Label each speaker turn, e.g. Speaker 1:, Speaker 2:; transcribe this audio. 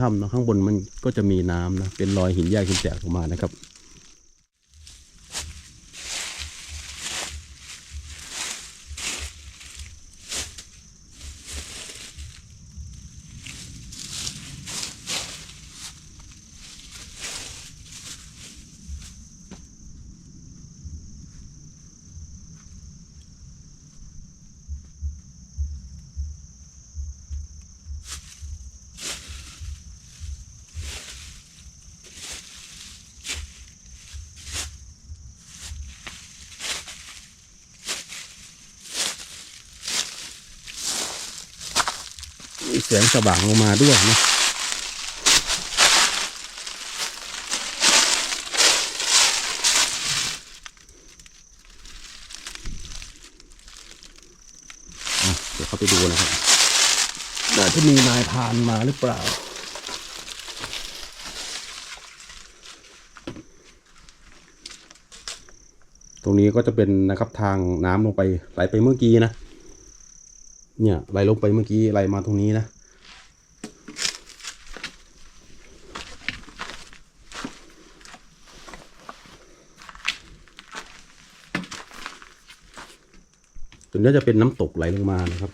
Speaker 1: ถ้ำนะข้างบนมันก็จะมีน้ำนะเป็นรอยหินแยกหินแตกออกมานะครับ แสงสว่างลงมาด้วยนะเดี๋ยวเข้าไปดูนะครับน่าจะมีนายพานมาหรือเปล่าตรงนี้ก็จะเป็นนะครับทางน้ำลงไปไหลไปเมื่อกี้นะ เนี่ยไหลลงไปเมื่อกี้ไหลมาตรงนี้นะ ตรงนี้จะเป็นน้ำตกไหลลงมานะครับ